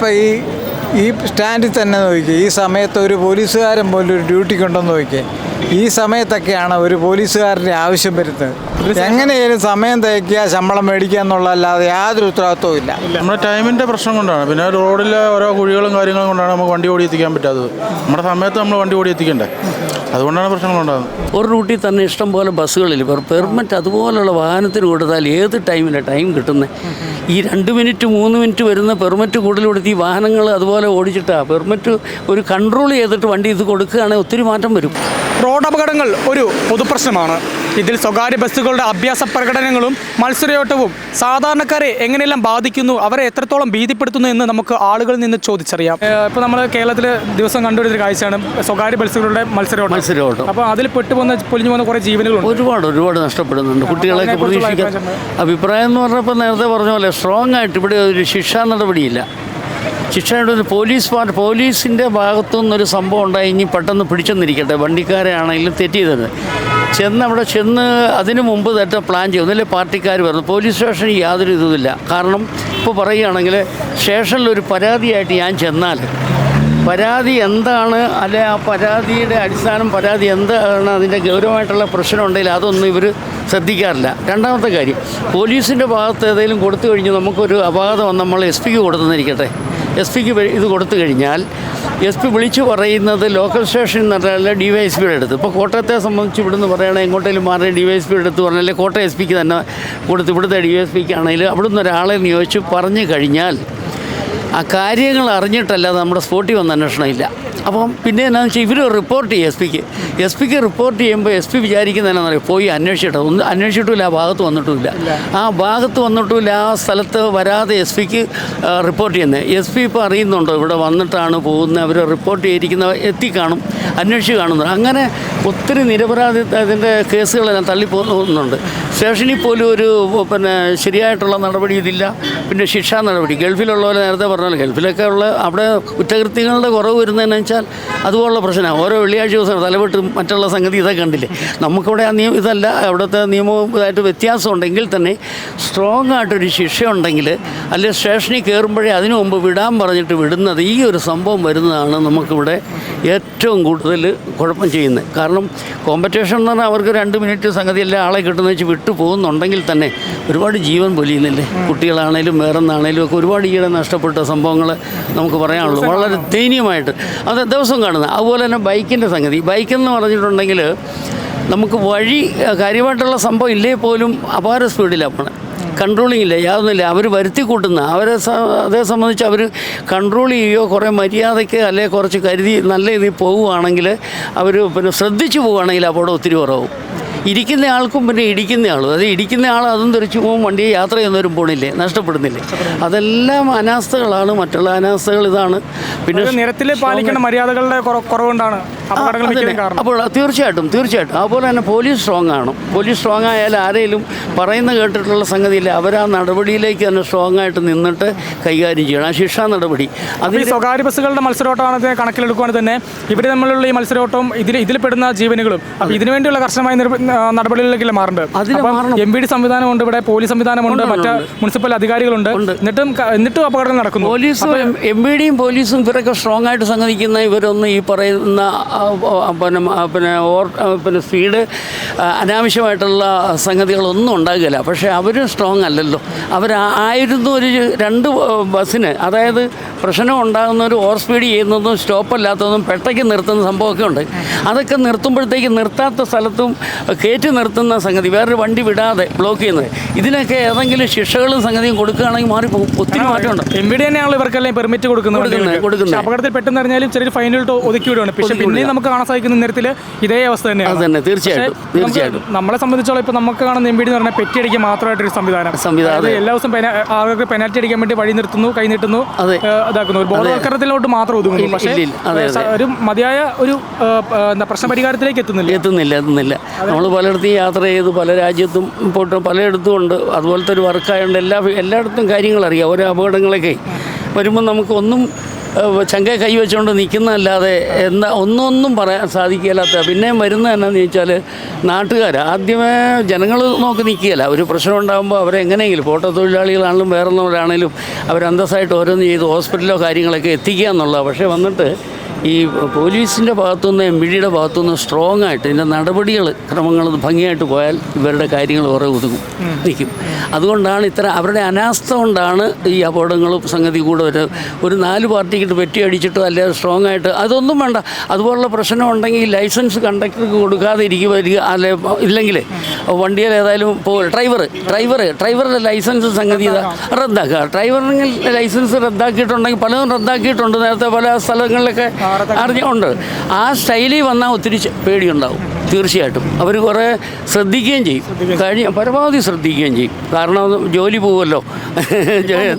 ഇപ്പം ഈ ഈ സ്റ്റാൻഡിൽ തന്നെ നോക്കിക്കുക ഈ സമയത്ത് ഒരു പോലീസുകാരൻ പോലും ഒരു ഡ്യൂട്ടിക്കുണ്ടെന്ന് നോക്കിയേ ഈ സമയത്തൊക്കെയാണ് ഒരു പോലീസുകാരന്റെ ആവശ്യം വരുന്നത്. എങ്ങനെയായാലും സമയം തയ്ക്കുക ശമ്പളം മേടിക്കുക എന്നുള്ളതല്ലാതെ യാതൊരു ഉത്തരവാദിത്വവും ഇല്ല. നമ്മുടെ ടൈമിന്റെ പ്രശ്നം കൊണ്ടാണ്. പിന്നെ റോഡിലെ ഓരോ കുഴികളും കാര്യങ്ങളും കൊണ്ടാണ് നമുക്ക് വണ്ടി ഓടി എത്തിക്കാൻ പറ്റാത്തത്. നമ്മുടെ സമയത്ത് നമ്മൾ വണ്ടി ഓടി എത്തിക്കണ്ടേ അതുകൊണ്ടാണ് പ്രശ്നങ്ങളുണ്ടാകുന്നത് ഒരു റൂട്ടിൽ തന്നെ ഇഷ്ടം പോലെ ബസ്സുകളിൽ പെർമിറ്റ് അതുപോലുള്ള വാഹനത്തിന് കൊടുത്താൽ ഏത് ടൈമിലാണ് ടൈം കിട്ടുന്നത് ഈ രണ്ട് മിനിറ്റ് മൂന്ന് മിനിറ്റ് വരുന്ന പെർമിറ്റ് കൂടുതൽ കൊടുത്ത് ഈ വാഹനങ്ങൾ അതുപോലെ ഓടിച്ചിട്ടാണ് പെർമിറ്റ് ഒരു കൺട്രോൾ ചെയ്തിട്ട് വണ്ടി ഇത് കൊടുക്കുകയാണെങ്കിൽ ഒത്തിരി മാറ്റം വരും. റോഡ് അപകടങ്ങൾ ഒരു പൊതുപ്രശ്നമാണ്. ഇതിൽ സ്വകാര്യ ബസ്സുകളുടെ അഭ്യാസ പ്രകടനങ്ങളും മത്സരയോട്ടവും സാധാരണക്കാരെ എങ്ങനെയെല്ലാം ബാധിക്കുന്നു അവരെ എത്രത്തോളം ഭീതിപ്പെടുത്തുന്നു എന്ന് നമുക്ക് ആളുകളിൽ നിന്ന് ചോദിച്ചറിയാം. ഇപ്പോൾ നമ്മൾ കേരളത്തിൽ ദിവസം കണ്ടുവരുന്നൊരു കാഴ്ചയാണ് സ്വകാര്യ ബസ്സുകളുടെ മത്സരയോട്ടം. മത്സരയോട്ടം. അപ്പോൾ അതിൽ പെട്ടുപോകുന്ന പൊലിഞ്ഞു പോകുന്ന കുറേ ജീവനുകളുണ്ട്. ഒരുപാട് ഒരുപാട് നഷ്ടപ്പെടുന്നുണ്ട്. കുട്ടികളെ പ്രതീക്ഷിക്കാൻ അഭിപ്രായം എന്ന് പറഞ്ഞപ്പോൾ നേരത്തെ പറഞ്ഞ പോലെ സ്ട്രോങ് ആയിട്ട് ഇവിടെ ഒരു ശിക്ഷാ നടപടിയില്ല. ശിക്ഷയുടെ ഒരു പോലീസ് പാർട്ട് പോലീസിന്റെ ഭാഗത്തു നിന്നൊരു സംഭവം ഉണ്ടായി ഇനി പെട്ടെന്ന് പിടിച്ചെന്നിരിക്കട്ടെ. വണ്ടിക്കാരെ ആണെങ്കിലും തെറ്റ് ചെയ്തത്. ചെന്ന് അവിടെ ചെന്ന് അതിനു മുമ്പ് തന്നെ പ്ലാൻ ചെയ്യും ഒന്നില്ലേ പാർട്ടിക്കാർ പറഞ്ഞു പോലീസ് സ്റ്റേഷനിൽ യാതൊരു ഇതുമില്ല. കാരണം ഇപ്പോൾ പറയുകയാണെങ്കിൽ സ്റ്റേഷനിൽ ഒരു പരാതിയായിട്ട് ഞാൻ ചെന്നാൽ പരാതി എന്താണ്? അല്ലെ ആ പരാതിയുടെ അടിസ്ഥാനം പരാതി എന്താണ്? അതിന്റെ ഗൗരവമായിട്ടുള്ള പ്രശ്നം ഉണ്ടെങ്കിൽ അതൊന്നും ഇവർ ശ്രദ്ധിക്കാറില്ല. രണ്ടാമത്തെ കാര്യം പോലീസിന്റെ ഭാഗത്ത് ഏതെങ്കിലും കൊടുത്തു കഴിഞ്ഞ് നമുക്കൊരു അപകടം നമ്മൾ എസ് പിക്ക് കൊടുത്തെന്നിരിക്കട്ടെ എസ് പിക്ക് ഇത് കൊടുത്തു കഴിഞ്ഞാൽ എസ് പി വിളിച്ചു പറയുന്നത് ലോക്കൽ സ്റ്റേഷനിൽ നിന്നല്ല ഡി വൈ എസ് പിയുടെ അടുത്ത്. ഇപ്പോൾ കോട്ടയത്തെ സംബന്ധിച്ച് ഇവിടുന്ന് പറയുകയാണെങ്കിൽ എങ്ങോട്ടേലും മാറി ഡി വൈ എസ് പിയുടെ അടുത്ത് പറഞ്ഞാൽ കോട്ടയം എസ് പിക്ക് തന്നെ കൊടുത്ത് ഇവിടുത്തെ ഡി വൈ എസ് പിക്ക് ആണെങ്കിൽ അവിടുന്ന് ഒരാളെ നിയോഗിച്ച് പറഞ്ഞു കഴിഞ്ഞാൽ ആ കാര്യങ്ങൾ അറിഞ്ഞിട്ടല്ലാതെ നമ്മുടെ സ്പോട്ടിൽ വന്ന അന്വേഷണം ഇല്ല. അപ്പം പിന്നെ എന്നാന്ന് വെച്ചാൽ ഇവർ റിപ്പോർട്ട് ചെയ്യും എസ് പിക്ക് എസ് പിക്ക് റിപ്പോർട്ട് ചെയ്യുമ്പോൾ എസ് പി വിചാരിക്കുന്നത് എന്നാണെന്നറിയോ പോയി അന്വേഷിച്ചിട്ട്. ഒന്ന് അന്വേഷിച്ചിട്ടില്ല ആ ഭാഗത്ത് വന്നിട്ടുമില്ല. ആ ഭാഗത്ത് വന്നിട്ടുമില്ല ആ സ്ഥലത്ത് വരാതെ എസ് പിക്ക് റിപ്പോർട്ട് ചെയ്യുന്നത് എസ് പി ഇപ്പോൾ അറിയുന്നുണ്ടോ? ഇവിടെ വന്നിട്ടാണ് പോകുന്നത്. അവർ റിപ്പോർട്ട് ചെയ്തിരിക്കുന്ന എത്തിക്കാണും അന്വേഷിച്ച് കാണുന്നു അങ്ങനെ ഒത്തിരി നിരപരാധി അതിന്റെ കേസുകളെല്ലാം തള്ളിപ്പോകുന്നുണ്ട്. സ്റ്റേഷനിൽ പോലും ഒരു പിന്നെ ശരിയായിട്ടുള്ള നടപടി ഇതില്ല. പിന്നെ ശിക്ഷാ നടപടി. ഗൾഫിലുള്ള പോലെ നേരത്തെ പറഞ്ഞാൽ ഗൾഫിലൊക്കെ ഉള്ള അവിടെ കുറ്റകൃത്യങ്ങളുടെ കുറവ് വരുന്നതെന്ന് വെച്ചാൽ അതുപോലുള്ള പ്രശ്നമാണ്. ഓരോ വെള്ളിയാഴ്ച ദിവസം തലവെട്ടും മറ്റുള്ള സംഗതി ഇതൊക്കെ കണ്ടില്ലേ. നമുക്കിവിടെ ആ നിയമം ഇതല്ല. അവിടുത്തെ നിയമവും ഇതായിട്ട് വ്യത്യാസം ഉണ്ടെങ്കിൽ തന്നെ സ്ട്രോങ് ആയിട്ടൊരു ശിക്ഷ ഉണ്ടെങ്കിൽ അല്ലെങ്കിൽ സ്റ്റേഷനിൽ കയറുമ്പോഴേ അതിനു മുമ്പ് വിടാൻ പറഞ്ഞിട്ട് വിടുന്നത് ഈ ഒരു സംഭവം വരുന്നതാണ് നമുക്കിവിടെ ഏറ്റവും കൂടുതൽ കുഴപ്പം ചെയ്യുന്നത്. കാരണം കോമ്പറ്റീഷൻ എന്ന് പറഞ്ഞാൽ അവർക്ക് രണ്ട് മിനിറ്റ് സംഗതി എല്ലാ ആളെ കിട്ടുന്ന വെച്ച് വിട്ടു പോകുന്നുണ്ടെങ്കിൽ തന്നെ ഒരുപാട് ജീവൻ പൊലിയുന്നില്ലേ? കുട്ടികളാണേലും വേറെന്നാണേലും ഒക്കെ ഒരുപാട് ഈയിടെ നഷ്ടപ്പെട്ട സംഭവങ്ങൾ നമുക്ക് പറയാനുള്ളൂ. വളരെ ദയനീയമായിട്ട്. അത് ദിവസം കാണുന്നത്. അതുപോലെ തന്നെ ബൈക്കിന്റെ സംഗതി. ബൈക്കെന്ന് പറഞ്ഞിട്ടുണ്ടെങ്കിൽ നമുക്ക് വഴി കാര്യമായിട്ടുള്ള സംഭവം ഇല്ലേ പോലും അപാര സ്പീഡിലാണ് പോണത്. കൺട്രോളിംഗ് ഇല്ല യാതൊന്നുമില്ല. അവർ വരുത്തി കൂട്ടുന്ന അവരെ അതേ സംബന്ധിച്ച് അവർ കൺട്രോൾ ചെയ്യുകയോ കുറേ മര്യാദയ്ക്ക് അല്ലെ കുറച്ച് കരുതി നല്ല രീതിയിൽ പോവുകയാണെങ്കിൽ അവർ പിന്നെ ശ്രദ്ധിച്ചു പോവുകയാണെങ്കിൽ അപകടം ഒത്തിരി കുറവും ഇരിക്കുന്ന ആൾക്കും പിന്നെ ഇടിക്കുന്ന ആളും. അത് ഇടിക്കുന്ന ആൾ അതും തിരിച്ചു പോകും വണ്ടി യാത്ര ചെയ്യുന്നവരും പോണില്ലേ? നഷ്ടപ്പെടുന്നില്ലേ? അതെല്ലാം അനാസ്ഥകളാണ്. മറ്റുള്ള അനാസ്ഥകൾ ഇതാണ്. പിന്നെ നിരത്തിലെ നിരത്തിൽ പാലിക്കേണ്ട മര്യാദകളുടെ കുറ- കുറവുകൊണ്ടാണ് അപ്പോൾ തീർച്ചയായിട്ടും തീർച്ചയായിട്ടും. അതുപോലെ തന്നെ പോലീസ് സ്ട്രോങ് ആണ്. പോലീസ് സ്ട്രോങ് ആയാൽ ആരെങ്കിലും പറയുന്ന കേട്ടിട്ടുള്ള സംഗതിയില്ല. അവർ ആ നടപടിയിലേക്ക് തന്നെ സ്ട്രോങ് ആയിട്ട് നിന്നിട്ട് കൈകാര്യം ചെയ്യണം. ആ ശിക്ഷാ നടപടി. അത് ഈ സ്വകാര്യ ബസ്സുകളുടെ മത്സരോട്ടമാണ് കണക്കിലെടുക്കുവാണെങ്കിൽ തന്നെ. ഇവർ തമ്മിലുള്ള ഈ മത്സരോട്ടവും ഇതിൽ ഇതിൽ പെടുന്ന ജീവനുകളും. അപ്പോൾ ഇതിനു വേണ്ടിയുള്ള കർശനമായ നടപടികളിലേക്കല്ല മാറേണ്ടത്. എം പി ഡി സംവിധാനമുണ്ട് ഇവിടെ പോലീസ് സംവിധാനമുണ്ട് മറ്റ് മുനിസിപ്പൽ അധികാരികളുണ്ട്. എന്നിട്ടും എന്നിട്ടും അപകടം നടക്കുന്നു. പോലീസും എം പി ഡിയും പോലീസും ഇവരൊക്കെ സ്ട്രോങ് ആയിട്ട് സംഗതിക്കുന്ന ഇവരൊന്നും ഈ പറയുന്ന പിന്നെ പിന്നെ പിന്നെ സ്പീഡ് അനാവശ്യമായിട്ടുള്ള സംഗതികളൊന്നും ഉണ്ടാകില്ല. പക്ഷേ അവരും സ്ട്രോങ് അല്ലല്ലോ. അവർ അവരായിരുന്നു ഒരു രണ്ട് ബസ്സിന്. അതായത് പ്രശ്നം ഉണ്ടാകുന്ന ഒരു ഓവർ സ്പീഡ് ചെയ്യുന്നതും സ്റ്റോപ്പ് അല്ലാത്തതും പെട്ടയ്ക്ക് നിർത്തുന്ന സംഭവമൊക്കെ ഉണ്ട്. അതൊക്കെ നിർത്തുമ്പോഴത്തേക്ക് നിർത്താത്ത സ്ഥലത്തും കയറ്റി നിർത്തുന്ന സംഗതി വേറൊരു വണ്ടി വിടാതെ ബ്ലോക്ക് ചെയ്യുന്നത്. ഇതിനൊക്കെ ഏതെങ്കിലും ശിക്ഷകളും സംഗതിയും കൊടുക്കുകയാണെങ്കിൽ മാറി ഒത്തിരി മാറ്റമുണ്ട്. എം ബി ഡി തന്നെയാണല്ലോ ഇവർക്കെല്ലാം പെർമിറ്റ് കൊടുക്കുന്നത്. കൊടുക്കുന്നത്, അപകടത്തിൽ പെട്ടെന്ന് അറിഞ്ഞാലും ചെറിയ ഫൈനൽ ഒതുക്കി വിടുകയാണ് പക്ഷേ പിന്നെ നമുക്ക് കാണാൻ സാധിക്കുന്ന നിരത്തിൽ ഇതേ അവസ്ഥ തന്നെയാണ്. അത് തന്നെ, തീർച്ചയായിട്ടും, തീർച്ചയായിട്ടും. നമ്മളെ സംബന്ധിച്ചോളം ഇപ്പോൾ നമുക്ക് കാണുന്ന എം ബി ഡി എന്ന് പറഞ്ഞാൽ പെറ്റി അടിക്കാൻ മാത്രമായിട്ടൊരു സംവിധാനം. സംവിധാനം, എല്ലാ ദിവസം ആൾക്കാർക്ക് ആളുകൾക്ക് പെനാൽറ്റി അടിക്കാൻ വേണ്ടി വഴി നിർത്തുന്നു കൈ നീട്ടുന്നു ഇതാക്കുന്നു. ഒരു ബോധവൽക്കരണത്തിലോട്ട് മാത്രം ഒതുങ്ങുന്നു. പക്ഷേ. ഒരു മതിയായ ഒരു ഏഹ്, ഏഹ്, എന്താ പ്രശ്നപരിഹാരത്തിലേക്ക് എത്തുന്നില്ല. എത്തുന്നില്ല എത്തുന്നില്ല. നമ്മൾ പലയിടത്തും യാത്ര ചെയ്ത് പല രാജ്യത്തും പോയിട്ട് പലയിടത്തും ഉണ്ട്. അതുപോലത്തെ ഒരു വർക്കായതുകൊണ്ട് എല്ലാ എല്ലായിടത്തും കാര്യങ്ങൾ അറിയാം ഓരോ അപകടങ്ങളൊക്കെ വരുമ്പോൾ നമുക്ക് ഒന്നും ഏഹ്, ചങ്കെ കൈവച്ചുകൊണ്ട് നിൽക്കുന്നതല്ലാതെ എന്താ ഒന്നൊന്നും പറയാൻ സാധിക്കില്ലാത്ത പിന്നെയും വരുന്നത് എന്നാന്ന് ചോദിച്ചാൽ നാട്ടുകാർ ആദ്യമേ ജനങ്ങൾ നോക്കി നിൽക്കുകയില്ല ഒരു പ്രശ്നം ഉണ്ടാകുമ്പോൾ അവരെങ്ങനെയെങ്കിലും ഫോട്ടോ തൊഴിലാളികളാണെങ്കിലും വേറൊന്നവരാണെങ്കിലും അവരന്തസ്സായിട്ട് ഓരോന്ന് ചെയ്ത് ഹോസ്പിറ്റലോ കാര്യങ്ങളൊക്കെ എത്തിക്കുക എന്നുള്ളതാണ് പക്ഷേ വന്നിട്ട് ഈ പോലീസിന്റെ ഭാഗത്തുനിന്ന് എം ഡിയുടെ ഭാഗത്തുനിന്ന് സ്ട്രോങ് ആയിട്ട് ഇതിന്റെ നടപടികൾ ക്രമങ്ങൾ ഭംഗിയായിട്ട് പോയാൽ ഇവരുടെ കാര്യങ്ങൾ കുറേ ഒതുങ്ങും നിൽക്കും അതുകൊണ്ടാണ് ഇത്ര അവരുടെ അനാസ്ഥ കൊണ്ടാണ് ഈ അപകടങ്ങളും സംഗതി കൂടെ ഒരു ഒരു നാല് പാർട്ടിക്കിട്ട് വെട്ടി അടിച്ചിട്ടോ അല്ലെങ്കിൽ സ്ട്രോങ് ആയിട്ട് അതൊന്നും വേണ്ട. അതുപോലുള്ള പ്രശ്നം ഉണ്ടെങ്കിൽ ലൈസൻസ് കണ്ടക്ടർക്ക് കൊടുക്കാതെ ഇരിക്കുക അല്ലെ ഇല്ലെങ്കിൽ വണ്ടിയിൽ ഏതായാലും പോകും ഡ്രൈവർ ഡ്രൈവർ ഡ്രൈവറുടെ ലൈസൻസ് സംഗതി റദ്ദാക്കുക. ഡ്രൈവറിനെങ്കിൽ ലൈസൻസ് റദ്ദാക്കിയിട്ടുണ്ടെങ്കിൽ പലതും റദ്ദാക്കിയിട്ടുണ്ട്. നേരത്തെ പല സ്ഥലങ്ങളിലൊക്കെ അറിഞ്ഞുണ്ട് ആ സ്റ്റൈലിൽ വന്നാൽ ഒത്തിരി പേടിയുണ്ടാവും. തീർച്ചയായിട്ടും. അവർ കുറേ ശ്രദ്ധിക്കുകയും ചെയ്യും. കഴിഞ്ഞ പരമാവധി ശ്രദ്ധിക്കുകയും ചെയ്യും. കാരണം ജോലി പോവുമല്ലോ.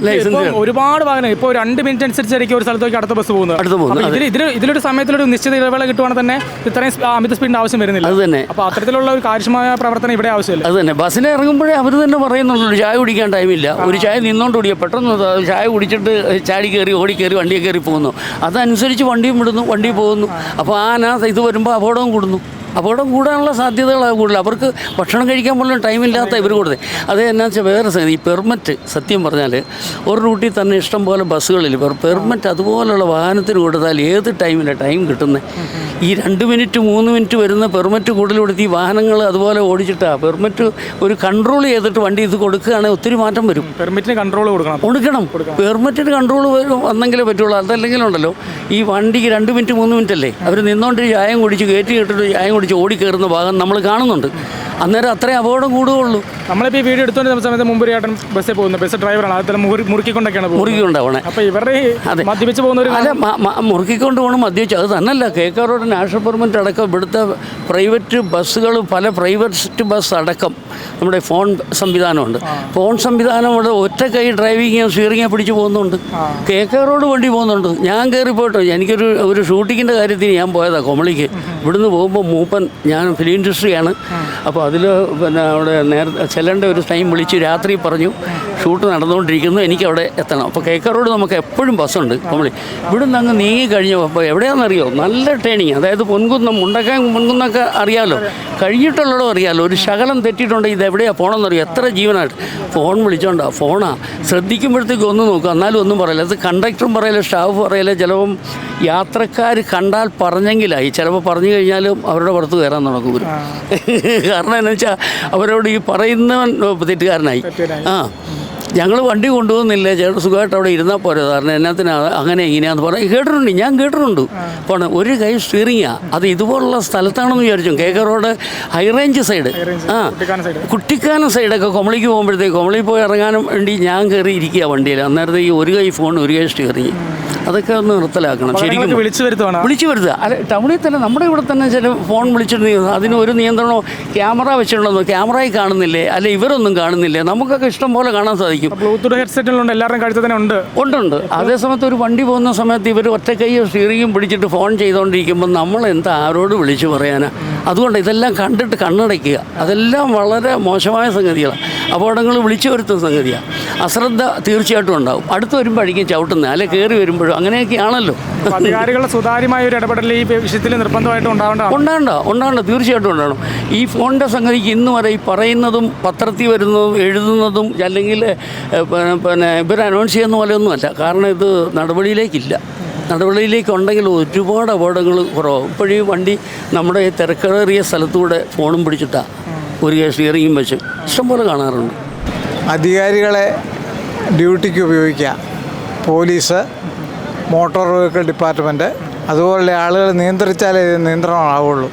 ലൈസൻസ് ഒരുപാട് വാഹനം ഇപ്പോൾ രണ്ട് മിനിറ്റ് അനുസരിച്ചായിരിക്കും ഒരു സ്ഥലത്തേക്ക് അടുത്ത ബസ് പോകുന്നത്. അടുത്ത് പോകുന്നത്, ഇതിൽ ഇതിലൊരു സമയത്തിലൊരു നിശ്ചിത ഇടവേള കിട്ടുവാണെങ്കിൽ തന്നെ ഇത്രയും അമിത സ്പീഡ് ആവശ്യം വരുന്നില്ല. അത് തന്നെ. അപ്പോൾ അത്തരത്തിലുള്ള ഒരു കാര്യക്ഷമമായ പ്രവർത്തനം ഇവിടെ ആവശ്യമില്ല. അത് തന്നെ. ബസ്സിനെ ഇറങ്ങുമ്പോഴേ അവർ തന്നെ പറയുന്നുള്ളൂ ചായ കുടിക്കാൻ ടൈമില്ല ഒരു ചായ നിന്നോണ്ട് കുടിക്കുക പെട്ടെന്ന് ചായ കുടിച്ചിട്ട് ചാടി കയറി ഓടി കയറി വണ്ടിയെ കയറി പോകുന്നു. അതനുസരിച്ച് വണ്ടിയും വിടുന്നു വണ്ടി പോകുന്നു. അപ്പോൾ ആന ഇത് വരുമ്പോൾ അപകടവും കൂടുന്നു. അപകടം കൂടാനുള്ള സാധ്യതകളാണ് കൂടുതൽ. അവർക്ക് ഭക്ഷണം കഴിക്കാൻ പോലും ടൈമില്ലാത്ത ഇവർ കൂടുതൽ അത് എന്നാ വെച്ചാൽ വേറെ സംഗതി. ഈ പെർമിറ്റ് സത്യം പറഞ്ഞാൽ ഒരു റൂട്ടിൽ തന്നെ ഇഷ്ടം പോലെ ബസ്സുകളിൽ പെർമിറ്റ് അതുപോലുള്ള വാഹനത്തിന് കൊടുത്താൽ ഏത് ടൈമിലാണ് ടൈം കിട്ടുന്നത് ഈ രണ്ട് മിനിറ്റ് മൂന്ന് മിനിറ്റ് വരുന്ന പെർമിറ്റ് കൂടുതൽ കൊടുത്ത് ഈ വാഹനങ്ങൾ അതുപോലെ ഓടിച്ചിട്ടാണ് പെർമിറ്റ് ഒരു കൺട്രോൾ ചെയ്തിട്ട് വണ്ടി ഇത് കൊടുക്കുകയാണെങ്കിൽ ഒത്തിരി മാറ്റം വരും. പെർമിറ്റിന് കൺട്രോൾ കൊടുക്കണം. കൊടുക്കണം. പെർമിറ്റിന് കൺട്രോൾ വന്നെങ്കിലേ പറ്റുള്ളൂ. അതല്ലെങ്കിലുണ്ടല്ലോ ഈ വണ്ടിക്ക് രണ്ട് മിനിറ്റ് മൂന്ന് മിനിറ്റ് അല്ലേ? അവർ നിന്നോണ്ട് ചായം കുടിച്ച് കയറ്റി കിട്ടിട്ട് ചായം കുടിച്ച് ഓടിക്കയറുന്ന ഭാഗം നമ്മൾ കാണുന്നുണ്ട്. അന്നേരം അത്രയും അപകടം കൂടുകയുള്ളൂ. നമ്മളിപ്പോൾ ഈ വീഡിയോ എടുത്തുകൊണ്ടിരുന്ന സമയത്ത് മുമ്പ് ഒരു ചേട്ടൻ ബസ്സിൽ പോകുന്നു. ബസ് ഡ്രൈവറാണ്. അത് മുറി മുറുക്കിക്കൊണ്ടൊക്കെയാണ് മുറുക്കിക്കൊണ്ടാവണേ. അപ്പോൾ ഇവരുടെ അതെ. മദ്യപിച്ച് പോകുന്ന ഒരു അല്ല മുറുക്കിക്കൊണ്ട് പോകണം മദ്യപിച്ച്. അത് തന്നെയല്ല K K road national permit അടക്കം ഇവിടുത്തെ പ്രൈവറ്റ് ബസ്സുകൾ പല പ്രൈവറ്റ് ബസ് അടക്കം നമ്മുടെ ഫോൺ സംവിധാനമുണ്ട്. ഫോൺ സംവിധാനം ഇവിടെ ഒറ്റ കൈ ഡ്രൈവിങ് സ്റ്റിയറിംഗ് പിടിച്ച് പോകുന്നുണ്ട്. കെ കെ റോഡ് വണ്ടി പോകുന്നുണ്ട്. ഞാൻ കയറി പോയിട്ടോ എനിക്കൊരു ഒരു ഷൂട്ടിങ്ങിന്റെ കാര്യത്തിന് ഞാൻ പോയതാണ് കൊമളിക്ക്. ഇവിടുന്ന് പോകുമ്പോൾ മൂപ്പൻ ഞാൻ ഫിലിം ഇൻഡസ്ട്രിയാണ്. അപ്പോൾ അതിൽ പിന്നെ അവിടെ നേരത്തെ ചെല്ലേണ്ട ഒരു ടൈം വിളിച്ച് രാത്രി പറഞ്ഞു ഷൂട്ട് നടന്നുകൊണ്ടിരിക്കുന്നു എനിക്ക് അവിടെ എത്തണം. അപ്പോൾ കെ കെ റോഡ് നമുക്ക് എപ്പോഴും ബസ്സുണ്ട്. കൊമളി ഇവിടുന്ന് അങ്ങ് നീങ്ങി കഴിഞ്ഞു? അപ്പോൾ എവിടെയാണെന്നറിയോ? നല്ല ട്രെയിനിങ് അതായത് പൊൻകുന്നം മുണ്ടക്കാൻ മുൻകുന്നൊക്കെ അറിയാമല്ലോ കഴിഞ്ഞിട്ടുള്ളതും അറിയാമല്ലോ ഒരു ശകലം തെറ്റിയിട്ടുണ്ടെങ്കിൽ ഇത് എവിടെയാണ് പോകണമെന്നറിയോ എത്ര ജീവനായിട്ട്. ഫോൺ വിളിച്ചോണ്ടാ ഫോണാ. ശ്രദ്ധിക്കുമ്പോഴത്തേക്ക് ഒന്ന് നോക്കുക എന്നാലും ഒന്നും പറയില്ല. അത് കണ്ടക്ടറും പറയില്ല സ്റ്റാഫ് പറയില്ല. ചിലപ്പം യാത്രക്കാർ കണ്ടാൽ പറഞ്ഞെങ്കിലായി. ചിലപ്പോൾ പറഞ്ഞു കഴിഞ്ഞാലും അവരുടെ പുറത്ത് കയറാൻ നടക്കും ഇവർ. കാരണം എന്നുവെച്ചാൽ അവരോട് ഈ പറയുന്നവൻ തെറ്റുകാരനായി. ആ. ഞങ്ങൾ വണ്ടി കൊണ്ടുപോകുന്നില്ല. ചേട്ടൻ സുഖമായിട്ട് അവിടെ ഇരുന്നാൽ പോരെ. സാറിന് എന്നാത്തിനാണ് അങ്ങനെ ഇങ്ങനെയാന്ന് പറഞ്ഞാൽ കേട്ടിട്ടുണ്ട്. ഞാൻ കേട്ടിട്ടുണ്ട്. പോണ. ഒരു കൈ സ്റ്റിയറിങ്ങാ അത് ഇതുപോലുള്ള സ്ഥലത്താണെന്ന് വിചാരിച്ചു. K K road high range side. ആ. കുട്ടിക്കാനം സൈഡ്. കുട്ടിക്കാനം സൈഡൊക്കെ കൊമളിക്ക് പോകുമ്പോഴത്തേക്ക് കൊമളി പോയി ഇറങ്ങാനും വേണ്ടി ഞാൻ കയറി ഇരിക്കുക വണ്ടിയിൽ. അന്നേരത്തെ ഈ ഒരു കൈ ഫോൺ ഒരു കൈ സ്റ്റിയറിങ് അതൊക്കെ ഒന്ന് നിർത്തലാക്കണം. ശരിക്കും വിളിച്ചു വരുത്തുക വിളിച്ചു വരുത്തുക. അല്ല ടൗണിൽ തന്നെ നമ്മുടെ ഇവിടെ തന്നെ ചില ഫോൺ വിളിച്ചിട്ട് അതിന് ഒരു നിയന്ത്രണമോ ക്യാമറ വെച്ചിട്ടുണ്ടെന്നോ ക്യാമറയിൽ കാണുന്നില്ലേ? അല്ലെ ഇവരൊന്നും കാണുന്നില്ലേ? നമുക്കൊക്കെ ഇഷ്ടം പോലെ കാണാൻ സാധിക്കും. ബ്ലൂടൂത്ത് ഹെഡ്സെറ്റിലുണ്ട് എല്ലാവരുടെയും കഴുത്തിൽ തന്നെ ഉണ്ട്. ഉണ്ടുണ്ട് അതേ സമയത്ത് ഒരു വണ്ടി പോകുന്ന സമയത്ത് ഇവർ ഒറ്റക്കൈയോ സ്റ്റിയറിങ്ങും പിടിച്ചിട്ട് ഫോൺ ചെയ്തുകൊണ്ടിരിക്കുമ്പോൾ നമ്മൾ എന്താ ആരോട് വിളിച്ചു പറയാനാ? അതുകൊണ്ട് ഇതെല്ലാം കണ്ടിട്ട് കണ്ണടയ്ക്കുക. അതെല്ലാം വളരെ മോശമായ സംഗതികളാണ് അപകടങ്ങൾ വിളിച്ചു വരുത്തുന്ന സംഗതിയാണ് അശ്രദ്ധ തീർച്ചയായിട്ടും ഉണ്ടാവും. അടുത്ത് വരുമ്പോഴേക്കും ചവിട്ടുന്നത് അല്ലെ കയറി വരുമ്പോഴും അങ്ങനെയൊക്കെയാണല്ലോ. അധികാരികളുടെ സുതാര്യമായ ഒരു ഇടപെടൽ ഈ വിഷയത്തിൽ നിർബന്ധമായിട്ട് ഉണ്ടാവേണ്ട ഉണ്ടാകണ്ട ഉണ്ടാകണ്ട തീർച്ചയായിട്ടും ഉണ്ടാകണം ഈ ഫോണിന്റെ സംഗതിക്ക് ഇന്ന് വരെ ഈ പറയുന്നതും പത്രത്തിൽ വരുന്നതും എഴുതുന്നതും അല്ലെങ്കിൽ പിന്നെ- ഇവർ അനൗൺസ് ചെയ്യുന്ന പോലെയൊന്നുമല്ല. കാരണം ഇത് നടപടിയിലേക്കില്ല. നടപടിയിലേക്ക് ഉണ്ടെങ്കിൽ ഒരുപാട് അപകടങ്ങൾ കുറവാണ് ഇപ്പോഴീ വണ്ടി നമ്മുടെ തിരക്കേറിയ സ്ഥലത്തൂടെ ഫോണും പിടിച്ചിട്ടാണ് ഒരു സ്റ്റിയറിങ്ങും വെച്ച് ഇഷ്ടംപോലെ കാണാറുണ്ട്. അധികാരികളെ ഡ്യൂട്ടിക്ക് ഉപയോഗിക്കുക. പോലീസ് മോട്ടോർ വെഹിക്കിൾ ഡിപ്പാർട്ട്മെന്റ് അതുപോലെ ആളുകൾ നിയന്ത്രിച്ചാലേ ഇത് നിയന്ത്രണമാവുള്ളൂ.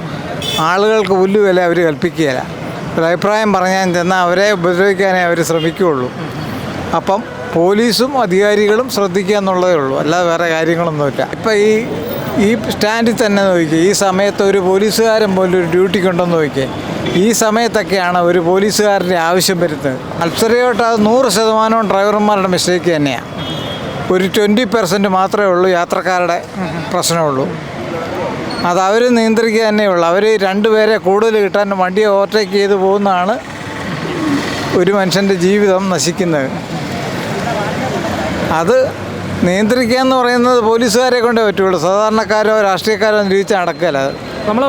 ആളുകൾക്ക് പുല്ലുവില അവർ കൽപ്പിക്കുകയില്ല. ഒരു അഭിപ്രായം പറഞ്ഞാൽ ചെന്നാൽ അവരെ ഉപദ്രവിക്കാനേ അവർ ശ്രമിക്കുകയുള്ളൂ. അപ്പം പോലീസും അധികാരികളും ശ്രദ്ധിക്കുക എന്നുള്ളതേ ഉള്ളൂ. അല്ലാതെ വേറെ കാര്യങ്ങളൊന്നുമില്ല. ഇപ്പം ഈ ഈ സ്റ്റാൻഡിൽ തന്നെ നോക്കിക്കുക ഈ സമയത്ത് ഒരു പോലീസുകാരൻ പോലും ഒരു ഡ്യൂട്ടിക്കുണ്ടെന്ന് നോക്കിയേ ഈ സമയത്തൊക്കെയാണ് ഒരു പോലീസുകാരന്റെ ആവശ്യം വരുന്നത്. അത്സരയോട്ട് അത് നൂറ് ശതമാനവും ഡ്രൈവർമാരുടെ മിസ്റ്റേക്ക് തന്നെയാണ് ഒരു ട്വന്റി പെർസെന്റ് മാത്രമേ ഉള്ളൂ യാത്രക്കാരുടെ പ്രശ്നമുള്ളൂ. അത് അവർ നിയന്ത്രിക്കുക തന്നെയുള്ളൂ അവർ രണ്ടുപേരെ കൂടുതൽ കിട്ടാൻ വണ്ടിയെ ഓവർടേക്ക് ചെയ്ത് പോകുന്നതാണ് ഒരു മനുഷ്യന്റെ ജീവിതം നശിക്കുന്നത്. അത് നിയന്ത്രിക്കുക എന്ന് പറയുന്നത് പോലീസുകാരെ കൊണ്ടേ പറ്റുള്ളൂ. സാധാരണക്കാരോ രാഷ്ട്രീയക്കാരോ തിരിച്ച് നടക്കില്ല. അത് നമ്മൾ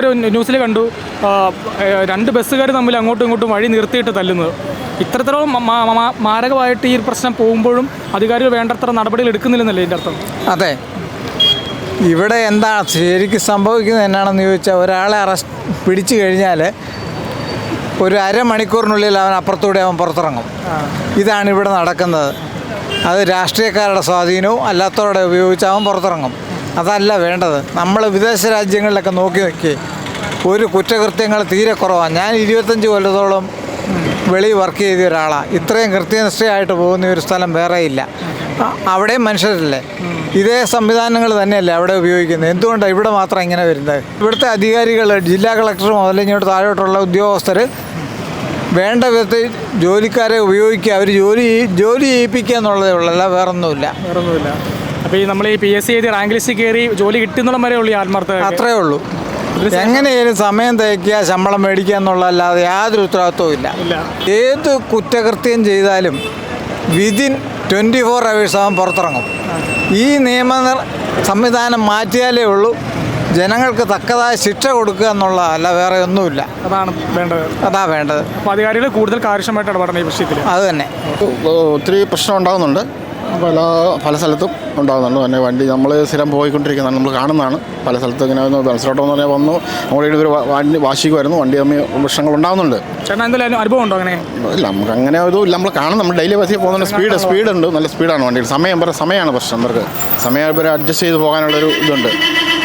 ഒരു ന്യൂസിൽ കണ്ടു രണ്ട് ബസ്സുകാർ തമ്മിൽ അങ്ങോട്ടും ഇങ്ങോട്ടും വഴി നിർത്തിയിട്ട് തല്ലുന്നത്. ഇത്രത്തോളം മാരകമായിട്ട് ഈ പ്രശ്നം പോകുമ്പോഴും അധികാരികൾ വേണ്ടത്ര നടപടികൾ എടുക്കുന്നില്ലെന്നല്ലേ ഇതിന്റെ അർത്ഥം? അതെ. ഇവിടെ എന്താ ശരിക്കും സംഭവിക്കുന്നത് എന്നാണെന്ന് ചോദിച്ചാൽ ഒരാളെ അറസ്റ്റ് പിടിച്ചു കഴിഞ്ഞാൽ ഒരു അരമണിക്കൂറിനുള്ളിൽ അവൻ അപ്പുറത്തൂടെ അവൻ പുറത്തിറങ്ങും. ഇതാണ് ഇവിടെ നടക്കുന്നത്. അത് രാഷ്ട്രീയക്കാരുടെ സ്വാധീനവും അല്ലാത്തവരുടെ ഉപയോഗിച്ച് അവൻ പുറത്തിറങ്ങും. അതല്ല വേണ്ടത്. നമ്മൾ വിദേശ രാജ്യങ്ങളിലൊക്കെ നോക്കി നോക്കി ഒരു കുറ്റകൃത്യങ്ങൾ തീരെ കുറവാണ് ഞാൻ ഇരുപത്തഞ്ച് കൊല്ലത്തോളം വെളി വർക്ക് ചെയ്ത ഒരാളാണ് ഇത്രയും കൃത്യനിഷ്ഠയായിട്ട് പോകുന്ന ഒരു സ്ഥലം വേറെ ഇല്ല അ- അവിടെയും മനുഷ്യരല്ലേ? ഇതേ സംവിധാനങ്ങൾ തന്നെയല്ലേ അവിടെ ഉപയോഗിക്കുന്നത്. എന്തുകൊണ്ടാണ് ഇവിടെ മാത്രം ഇങ്ങനെ വരുന്നത്? ഇവിടുത്തെ അധികാരികൾ ജില്ലാ കളക്ടർ മുതൽ ഇങ്ങോട്ട് താഴോട്ടുള്ള ഉദ്യോഗസ്ഥർ വേണ്ട വിധത്തിൽ ജോലിക്കാരെ ഉപയോഗിക്കുക അവർ ജോലി ജോലി ചെയ്യിപ്പിക്കുക എന്നുള്ളതേ ഉള്ളൂ. അല്ല വേറൊന്നുമില്ല. വേറൊന്നുമില്ല. അപ്പോൾ ഈ നമ്മൾ ഈ പി എസ് സി എഴുതി റാങ്ക് ലിസ്റ്റ് കയറി ജോലി കിട്ടുന്നുള്ള വരെ ഉള്ളൂ ഈ ആത്മാർത്ഥത അത്രേ ഉള്ളൂ. എങ്ങനെയാലും സമയം തയ്ക്കുക ശമ്പളം മേടിക്കുക എന്നുള്ളതല്ലാതെ യാതൊരു ഉത്തരവാദിത്വവും ഇല്ല. ഇല്ല. ഏത് കുറ്റകൃത്യം ചെയ്താലും വിതിൻ ട്വന്റി ഫോർ അവേഴ്സ് അവൻ പുറത്തിറങ്ങും. ഈ നിയമ സംവിധാനം മാറ്റിയാലേ ഉള്ളൂ. ജനങ്ങൾക്ക് തക്കതായ ശിക്ഷ കൊടുക്കുക എന്നുള്ളതല്ല വേറെ ഒന്നുമില്ല. അതാണ് വേണ്ടത്. അതാ വേണ്ടത്. അപ്പോൾ അധികാരികൾ കൂടുതൽ കാര്യക്ഷമമായിട്ട് ഇടപെടണം ഈ വിഷയത്തിൽ അത് തന്നെ. ഒത്തിരി പ്രശ്നം ഉണ്ടാകുന്നുണ്ട്. പല പല സ്ഥലത്തും ഉണ്ടാകുന്നുണ്ട്. തന്നെ വണ്ടി നമ്മൾ സ്ഥിരം പോയിക്കൊണ്ടിരിക്കുന്നതാണ്. നമ്മൾ കാണുന്നതാണ്. പല സ്ഥലത്തും ഇങ്ങനെ മത്സരോട്ടം എന്ന് പറഞ്ഞാൽ വന്നു. നമ്മുടെ ഒരു വണ്ടി വാശിക്കുമായിരുന്നു. വരുന്നു വണ്ടി തമ്മിൽ പ്രശ്നങ്ങൾ ഉണ്ടാകുന്നുണ്ട്. ചേട്ടൻ എന്തെങ്കിലും അനുഭവം ഉണ്ടോ അങ്ങനെ? ഇല്ല നമുക്ക് അങ്ങനെ ഇതും ഇല്ല. നമ്മൾ കാണും നമ്മൾ ഡെയിലി ബസ്സിൽ പോകുന്ന സ്പീഡ് സ്പീഡ് ഉണ്ട്. നല്ല സ്പീഡാണ് വണ്ടി സമയം ഇവരുടെ സമയമാണ് പ്രശ്നം. അവർക്ക് സമയം അഡ്ജസ്റ്റ് ചെയ്ത് പോകാനുള്ളൊരു ഇതുണ്ട്.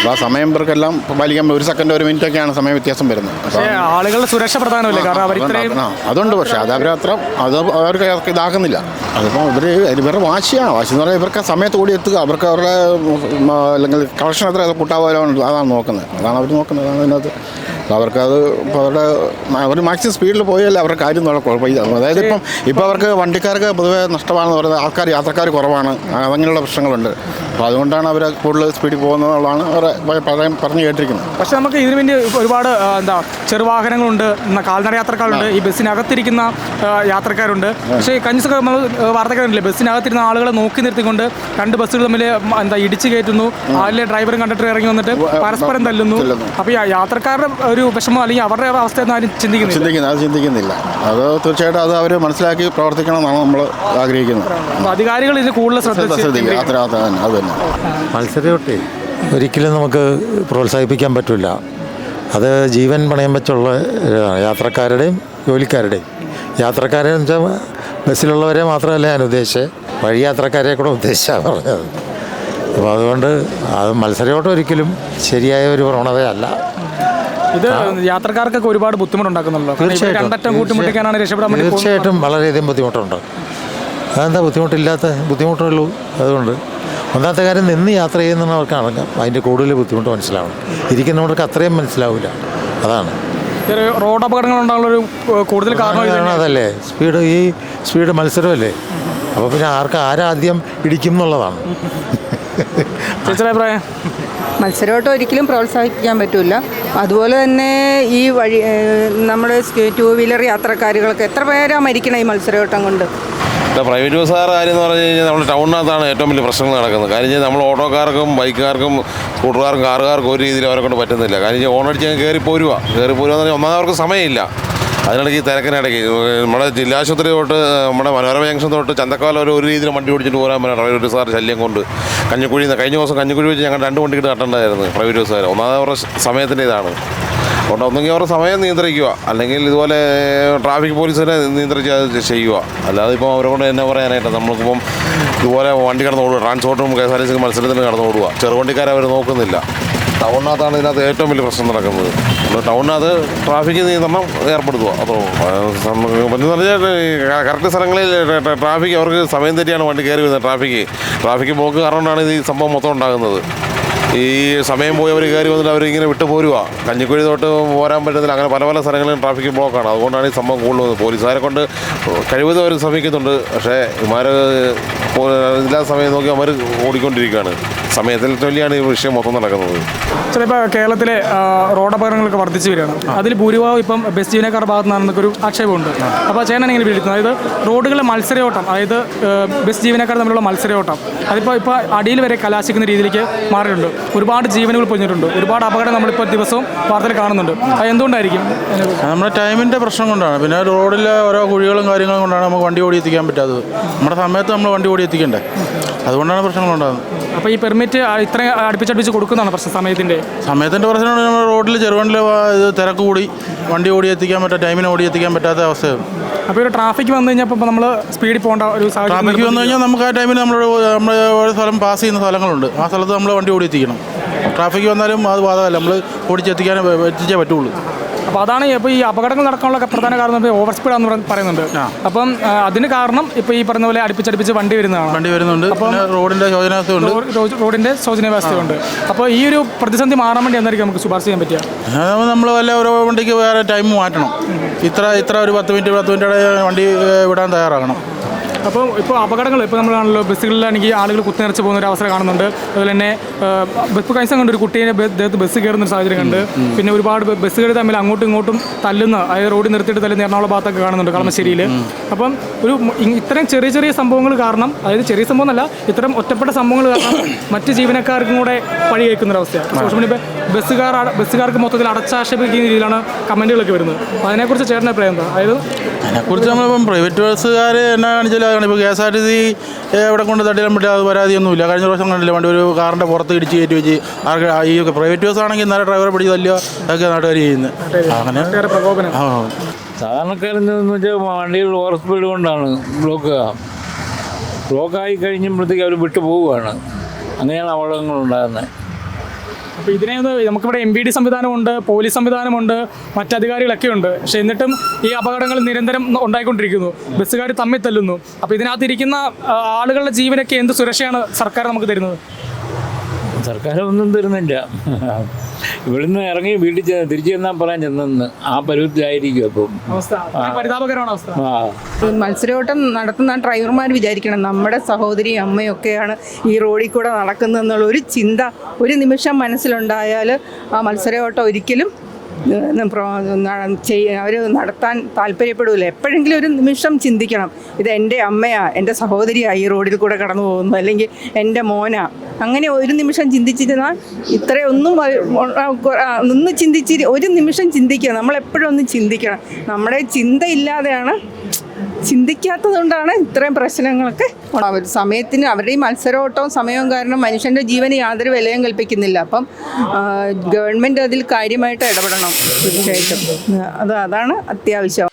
അപ്പോൾ ആ സമയം ഇവർക്കെല്ലാം പാലിക്കാൻ ഒരു സെക്കൻഡ് ഒരു മിനിറ്റ് ഒക്കെയാണ് സമയ വ്യത്യാസം വരുന്നത്. പക്ഷേ ആളുകളുടെ സുരക്ഷ പ്രധാനമല്ലേ? കാരണം അവർ ഇത്രയും ആ, അതുണ്ട് പക്ഷേ അത് അവരത്ര അത്ര അത് അവർക്ക് ഇതാക്കുന്നില്ല. അതിപ്പോൾ ഇവർ ഇവരുടെ വാശിയാണ്. വാശി എന്ന് പറഞ്ഞാൽ ഇവർക്ക് ആ സമയത്ത് കൂടി എത്തുക. അവർക്ക് അവരുടെ അല്ലെങ്കിൽ കളക്ഷൻ എത്ര കൂട്ടാവാലോ അതാണ് നോക്കുന്നത്. അതാണ് അവർ നോക്കുന്നത്. അതാണ് അതിനകത്ത് അവർക്കത് ഇപ്പോൾ അവരുടെ അവർ മാക്സിമം സ്പീഡിൽ പോയാലേ അവരുടെ കാര്യം നടക്കുള്ളൂ. അതായത് ഇപ്പം ഇപ്പോൾ അവർക്ക് വണ്ടിക്കാർക്ക് പൊതുവേ നഷ്ടമാണെന്ന് പറയുന്നത് ആൾക്കാർ യാത്രക്കാർ കുറവാണ്. അങ്ങനെയുള്ള പ്രശ്നങ്ങളുണ്ട്. അപ്പോൾ അതുകൊണ്ടാണ് അവർ കൂടുതൽ സ്പീഡിൽ പോകുന്നതെന്നുള്ളതാണ് അവരെ പറയാൻ പറഞ്ഞു കേട്ടിരിക്കുന്നത്. പക്ഷേ നമുക്ക് ഇതിനു വേണ്ടി ഒരുപാട് എന്താ ചെറുവാഹനങ്ങളുണ്ട് കാൽനട യാത്രക്കാരുണ്ട് ഈ ബസ്സിനകത്തിരിക്കുന്ന യാത്രക്കാരുണ്ട്. പക്ഷേ ദിവസം നമ്മൾ വാർത്ത കണ്ടില്ലേ ബസ്സിനകത്തിരുന്ന ആളുകളെ നോക്കി നിർത്തിക്കൊണ്ട് രണ്ട് ബസ്സുകൾ തമ്മിൽ എന്താ ഇടിച്ചു കയറ്റുന്നു. അതിലെ ഡ്രൈവറും കണ്ടക്ടറും ഇറങ്ങി വന്നിട്ട് പരസ്പരം തല്ലുന്നു. അപ്പോൾ ഈ യാത്രക്കാരുടെ ഒരു വിഷമം അല്ലെങ്കിൽ അവരുടെ അവസ്ഥ ഒന്നും ആരും ചിന്തിക്കുന്നില്ല ചിന്തിക്കുന്നത് അത് ചിന്തിക്കുന്നില്ല. അത് തീർച്ചയായിട്ടും അത് അവർ മനസ്സിലാക്കി പ്രവർത്തിക്കണം എന്നാണ് നമ്മൾ ആഗ്രഹിക്കുന്നത് അധികാരികൾ ഇത് കൂടുതൽ ശ്രദ്ധ ശ്രദ്ധിക്കുക. അത്ര അത് തന്നെ. മത്സരയോട്ടെ ഒരിക്കലും നമുക്ക് പ്രോത്സാഹിപ്പിക്കാൻ പറ്റില്ല. അത് ജീവൻ പണയം വെച്ചുള്ള യാത്രക്കാരുടെയും ജോലിക്കാരുടെയും. യാത്രക്കാരെന്ന് വെച്ചാൽ ബസ്സിലുള്ളവരെ മാത്രമല്ല ഞാൻ ഉദ്ദേശിച്ചത് വഴി യാത്രക്കാരെ കൂടെ ഉദ്ദേശിച്ചാണ് പറഞ്ഞത്. അപ്പോൾ അതുകൊണ്ട് അത് മത്സരയോട്ടം ഒരിക്കലും ശരിയായ ഒരു പ്രവണതയല്ല ഇത് യാത്രക്കാർക്കൊക്കെ ഒരുപാട് തീർച്ചയായിട്ടും. പോകുന്നത്. തീർച്ചയായിട്ടും വളരെയധികം ബുദ്ധിമുട്ടുണ്ട്. അതെന്താ ബുദ്ധിമുട്ടില്ലാത്ത? ബുദ്ധിമുട്ടുള്ളൂ അതുകൊണ്ട് ഒന്നാമത്തെ കാര്യം നിന്ന് യാത്ര ചെയ്യുന്നവർക്ക് ചെയ്യുന്നവർക്കാണ് അതിന്റെ കൂടുതൽ ബുദ്ധിമുട്ട് മനസ്സിലാവണം. ഇരിക്കുന്നവർക്ക് അത്രയും മനസ്സിലാവില്ല അതാണ്. റോഡ് അപകടങ്ങൾ കൂടുതൽ കാരണം. അതല്ലേ? സ്പീഡ് ഈ സ്പീഡ് മത്സരമല്ലേ? അപ്പോൾ പിന്നെ ആർക്ക് ആരാദ്യം ഇടിക്കും എന്നുള്ളതാണ്. ചേച്ചിയുടെ അഭിപ്രായം? മത്സരമോട്ടം ഒരിക്കലും പ്രോത്സാഹിപ്പിക്കാൻ പറ്റില്ല അതുപോലെ തന്നെ ഈ വഴി നമ്മുടെ ടൂ വീലർ യാത്രക്കാരികൾക്ക് എത്ര പേരാണ് മരിക്കണം ഈ മത്സരയോട്ടം കൊണ്ട്? പ്രൈവറ്റ് ബസ്സുകാർ കാര്യം എന്ന് പറഞ്ഞു കഴിഞ്ഞാൽ നമ്മുടെ ടൗണിനകത്താണ് ഏറ്റവും വലിയ പ്രശ്നങ്ങൾ നടക്കുന്നത്. കാര്യം വെച്ചാൽ നമ്മൾ ഓട്ടോക്കാർക്കും ബൈക്കുകാർക്കും സ്കൂട്ടർക്കാർക്കും കാറുകാർക്കും ഒരു രീതിയിൽ അവരെ കൊണ്ട് പറ്റുന്നില്ല. കാര്യം ഓണടിച്ച് അങ്ങ് കയറി പോരുക കയറി പോരുക എന്ന് പറഞ്ഞാൽ ഒന്നാമത് അവർക്ക് സമയമില്ല. അതിനിടയ്ക്ക് തിരക്കിനിടയ്ക്ക് നമ്മുടെ ജില്ലാശുപത്രി തൊട്ട് നമ്മുടെ മനോരമ ജംഗ്ഷൻ തൊട്ട് ചന്തക്കാലം ഒരു ഒരു രീതിയിൽ വണ്ടി ഓടിച്ചിട്ട് പോരാൻ പറ്റും പ്രൈവറ്റ് ബസ്സുകാർ ശല്യം കൊണ്ട് കഞ്ഞിക്കുഴി കഴിഞ്ഞ ദിവസം കഞ്ഞിക്കുഴി വെച്ച് ഞങ്ങൾ രണ്ട് വണ്ടിക്കിട്ട് കട്ടണ്ടായിരുന്നു പ്രൈവറ്റ് ബസ്സുകാർ ഒന്നാമത് സമയത്തിന്റെ ഇതാണ്. അതുകൊണ്ട് ഒന്നെങ്കിൽ അവരുടെ സമയം നിയന്ത്രിക്കുക. അല്ലെങ്കിൽ ഇതുപോലെ ട്രാഫിക് പോലീസിനെ നിയന്ത്രിച്ച് അത് ചെയ്യുക. അല്ലാതെ ഇപ്പോൾ അവരെ കൊണ്ട് എന്നെ പറയാനായിട്ട് നമ്മൾക്കിപ്പം ഇതുപോലെ വണ്ടി കടന്ന് ഓടുക ട്രാൻസ്പോർട്ടും കെ എസ് ആർ ടി മത്സരത്തിന് കടന്ന് ഓടുക ചെറുവണ്ടിക്കാരെ അവർ നോക്കുന്നില്ല. ടൗണിനകത്താണ് ഇതിനകത്ത് ഏറ്റവും വലിയ പ്രശ്നം നടക്കുന്നത്. ടൗണിനകത്ത് ട്രാഫിക് നിയന്ത്രണം ഏർപ്പെടുത്തുക. പറ്റുന്ന പറഞ്ഞാൽ കറക്റ്റ് സ്ഥലങ്ങളിൽ ട്രാഫിക് അവർക്ക് സമയം തെറ്റിയാണ് വണ്ടി കയറി വരുന്നത്. ട്രാഫിക് ട്രാഫിക് ബ്ലോക്ക് കാരണമാണ് ഈ സംഭവം മൊത്തം ഉണ്ടാകുന്നത്. ഈ സമയം പോയി അവർ കയറി വന്നിട്ട് അവരിങ്ങനെ വിട്ടു പോരുക കഞ്ഞിക്കുഴി തൊട്ട് പോരാൻ പറ്റത്തില്ല. അങ്ങനെ പല പല സ്ഥലങ്ങളിലും ട്രാഫിക് ബ്ലോക്കാണ്. അതുകൊണ്ടാണ് ഈ സംഭവം കൂടുതൽ പോലീസുകാരെ കൊണ്ട് കഴിവതും അവർ ശ്രമിക്കുന്നുണ്ട്. പക്ഷേ ഇമാർ എല്ലാ സമയം നോക്കി അവർ ഓടിക്കൊണ്ടിരിക്കുകയാണ്. സമയത്തിൽ ചൊല്ലിയാണ് ഈ വിഷയം മൊത്തം നടക്കുന്നത്. ചിലപ്പോൾ കേരളത്തിലെ റോഡ് അപകടങ്ങളൊക്കെ വർദ്ധിച്ചു വരികയാണ്. അതിൽ ഭൂരിഭാഗം ഇപ്പം ബസ് ജീവനക്കാരുടെ ഭാഗത്തു നിന്നൊക്കെ ഒരു ആക്ഷേപമുണ്ട്. അപ്പോൾ ചേട്ടൻ എങ്ങനെ വിളിക്കുന്നത് അതായത് റോഡുകളിലെ മത്സരയോട്ടം അതായത് ബസ് ജീവനക്കാർ തമ്മിലുള്ള മത്സരയോട്ടം അതിപ്പോൾ ഇപ്പോൾ അടിയിൽ വരെ കലാശിക്കുന്ന രീതിയിലേക്ക് മാറിയിട്ടുണ്ട്. ഒരുപാട് ജീവനുകൾ പൊഞ്ഞിട്ടുണ്ട് ഒരുപാട് അപകടം നമ്മളിപ്പോൾ ദിവസവും വാർത്തയിൽ കാണുന്നുണ്ട്. അത് എന്തുകൊണ്ടായിരിക്കും? നമ്മുടെ ടൈമിന്റെ പ്രശ്നം കൊണ്ടാണ്. പിന്നെ റോഡിലെ ഓരോ കുഴികളും കാര്യങ്ങളും കൊണ്ടാണ് നമുക്ക് വണ്ടി ഓടി എത്തിക്കാൻ പറ്റാത്തത്. നമ്മുടെ സമയത്ത് നമ്മൾ വണ്ടി ഓടി എത്തിക്കണ്ടേ അതുകൊണ്ടാണ് പ്രശ്നങ്ങളുണ്ടാകുന്നത് അപ്പോൾ ഈ പെർമിറ്റ് ഇത്രയും അടുപ്പിച്ചടുപ്പിച്ച് കൊടുക്കുന്നതാണ് പ്രശ്നം സമയത്തിന്റെ സമയത്തിന്റെ പ്രശ്നമാണ് നമ്മൾ റോഡിൽ ചെറുവണ്ടിൽ തിരക്ക് കൂടി. വണ്ടി ഓടി എത്തിക്കാൻ പറ്റാ ടൈമിന് ഓടി എത്തിക്കാൻ പറ്റാത്ത അവസ്ഥയാണ്. അപ്പോൾ ഒരു ട്രാഫിക് വന്നു കഴിഞ്ഞാൽ ഇപ്പോൾ നമ്മൾ സ്പീഡിൽ പോകേണ്ട ഒരു ട്രാഫിക് വന്നു കഴിഞ്ഞാൽ നമുക്ക് ആ ടൈമിൽ നമ്മൾ നമ്മൾ ഒരു സ്ഥലം പാസ് ചെയ്യുന്ന സ്ഥലങ്ങളുണ്ട്. ആ സ്ഥലത്ത് നമ്മൾ വണ്ടി ഓടി എത്തിക്കണം ട്രാഫിക്ക് വന്നാലും അത് ബാധകമല്ല. നമ്മൾ ഓടിച്ചെത്തിക്കാൻ എത്തിച്ചേ പറ്റുള്ളൂ. അപ്പോൾ അതാണ് ഇപ്പോൾ ഈ അപകടങ്ങൾ നടക്കാനുള്ള പ്രധാന കാരണം ഓവർ സ്പീഡ് എന്ന് പറയുന്നുണ്ട്. അപ്പം അതിന് കാരണം ഇപ്പോൾ ഈ പറഞ്ഞ പോലെ അടുപ്പിച്ചടുപ്പിച്ച് വണ്ടി വരുന്നതാണ്. വണ്ടി വരുന്നുണ്ട്. റോഡിന്റെ റോഡിന്റെ ശോചനാവസ്ഥയുണ്ട് റോഡിന്റെ ശോചനാവസ്ഥയുണ്ട്. അപ്പോൾ ഈ ഒരു പ്രതിസന്ധി മാറാൻ വേണ്ടി എന്തായിരിക്കും നമുക്ക് ശുപാർശ ചെയ്യാൻ പറ്റുക? നമ്മൾ വല്ല ഓരോ വണ്ടിക്ക് വേറെ ടൈം മാറ്റണം. ഇത്ര ഇത്ര ഒരു പത്ത് മിനിറ്റ് പത്ത് മിനിറ്റ് വണ്ടി വിടാൻ തയ്യാറാകണം. അപ്പോൾ ഇപ്പോൾ അപകടങ്ങൾ ഇപ്പോൾ നമ്മളാണല്ലോ ബസ്സുകളിലാണെങ്കിൽ ആളുകൾ കുത്തിനിറച്ച് പോകുന്ന ഒരു അവസരം കാണുന്നുണ്ട്. അതുപോലെ തന്നെ ബസ് കഴിഞ്ഞ കണ്ട് ഒരു കുട്ടീനെ ഇദ്ദേഹത്ത് ദേഹത്ത് ബസ് കയറുന്ന ഒരു സാഹചര്യം കണ്ട്. പിന്നെ ഒരുപാട് ബസ്സുകൾ തമ്മിൽ അങ്ങോട്ടും ഇങ്ങോട്ടും തല്ലുന്ന അതായത് റോഡിൽ നിർത്തിയിട്ട് തല്ലുന്ന എറണാകുളം ഭാഗത്തൊക്കെ കാണുന്നുണ്ട് കളമശ്ശേരിയിൽ. അപ്പം ഒരു ഇത്തരം ചെറിയ ചെറിയ സംഭവങ്ങൾ കാരണം അതായത് ചെറിയ സംഭവം എന്നല്ല ഇത്തരം ഒറ്റപ്പെട്ട സംഭവങ്ങൾ കാരണം മറ്റ് ജീവനക്കാർക്കും കൂടെ പഴി കേൾക്കുന്ന ഒരു അവസ്ഥയാണ് സോഷ്യൽ മീഡിയ ബസ്സുകാർ ബസ്സുകാർക്ക് മൊത്തത്തിൽ അടച്ചാക്ഷേപിക്കുന്ന രീതിയിലാണ് കമന്റുകളൊക്കെ വരുന്നത്. അപ്പോൾ അതിനെക്കുറിച്ച് ചേട്ടന്റെ അഭിപ്രായം എന്താ? അതായത് അതിനെക്കുറിച്ച് നമ്മളിപ്പം പ്രൈവറ്റ് ബസ്സുകാർ എന്നാ കാണിച്ചാലും അതാണ് ഇപ്പോൾ K S R T C എവിടെ കൊണ്ട് തട്ടിയാലും പറ്റില്ല അത് പരാതിയൊന്നുമില്ല. കഴിഞ്ഞ പ്രാവശ്യം കണ്ടില്ല വണ്ടി ഒരു കാറിന്റെ പുറത്ത് ഇടിച്ച് കയറ്റി വെച്ച് ആർക്ക് ആ ഈ പ്രൈവറ്റ് ബസ് ആണെങ്കിൽ നല്ല ഡ്രൈവറെ പിടിച്ച് തല്ലുക അതൊക്കെ നാട്ടുകാർ ചെയ്യുന്നത്. അങ്ങനെ. ആ. സാധാരണക്കാരെന്ന് വെച്ചാൽ വണ്ടികൾ ഓവർ സ്പീഡ് കൊണ്ടാണ് ബ്ലോക്ക് ബ്ലോക്കായി കഴിഞ്ഞപ്പോഴത്തേക്ക് അവർ വിട്ടു പോവുകയാണ്. അങ്ങനെയാണ് അപകടങ്ങൾ ഉണ്ടാകുന്നത്. അപ്പോൾ ഇതിനെ ഒന്ന് നമുക്കിവിടെ എം ബി ഡി സംവിധാനമുണ്ട് പോലീസ് സംവിധാനമുണ്ട് മറ്റധികാരികളൊക്കെ ഉണ്ട്. പക്ഷെ എന്നിട്ടും ഈ അപകടങ്ങൾ നിരന്തരം ഉണ്ടായിക്കൊണ്ടിരിക്കുന്നു. ബസ്സുകാർ തമ്മിൽ തല്ലുന്നു. അപ്പോൾ ഇതിനകത്തിരിക്കുന്ന ആളുകളുടെ ജീവനൊക്കെ എന്ത് സുരക്ഷയാണ് സർക്കാർ നമുക്ക് തരുന്നത്? സർക്കാർ ഒന്നും തരുന്നില്ല. ഇവിടുന്ന് ഇറങ്ങി വീട്ടിൽ ചെന്ന് തിരിച്ചു ചെന്നാൽ പറയാൻ ചെന്നെന്ന്. ആ പരുവത്തിലായിരിക്കും അപ്പം. ആ. ഈ മത്സരയോട്ടം നടത്തുന്ന ഡ്രൈവർമാർ വിചാരിക്കണം നമ്മുടെ സഹോദരി അമ്മയൊക്കെയാണ് ഈ റോഡിൽ കൂടെ നടക്കുന്നതെന്നുള്ള ഒരു ചിന്ത ഒരു നിമിഷം മനസ്സിലുണ്ടായാൽ ആ മത്സരയോട്ടം ഒരിക്കലും അവർ നടത്താൻ താല്പര്യപ്പെടില്ല എപ്പോഴെങ്കിലും ഒരു നിമിഷം ചിന്തിക്കണം. ഇത് എന്റെ അമ്മയാ എന്റെ സഹോദരിയാ ഈ റോഡിൽ കൂടെ കടന്നു പോകുന്നു അല്ലെങ്കിൽ എന്റെ മോനാ. അങ്ങനെ ഒരു നിമിഷം ചിന്തിച്ചിരുന്നാൽ ഇത്രയൊന്നും ഒന്ന് ചിന്തിച്ചിരി ഒരു നിമിഷം ചിന്തിക്കുക. നമ്മളെപ്പോഴും ഒന്ന് ചിന്തിക്കണം. നമ്മുടെ ചിന്തയില്ലാതെയാണ് ചിന്തിക്കാത്തത് കൊണ്ടാണ് ഇത്രയും പ്രശ്നങ്ങളൊക്കെ സമയത്തിന് അവരുടെ ഈ മത്സരോട്ടവും സമയവും കാരണം മനുഷ്യന്റെ ജീവന് യാതൊരു വിലയും കൽപ്പിക്കുന്നില്ല. അപ്പം ഗവൺമെന്റ് അതിൽ കാര്യമായിട്ട് ഇടപെടണം. തീർച്ചയായിട്ടും. അത് അതാണ് അത്യാവശ്യം.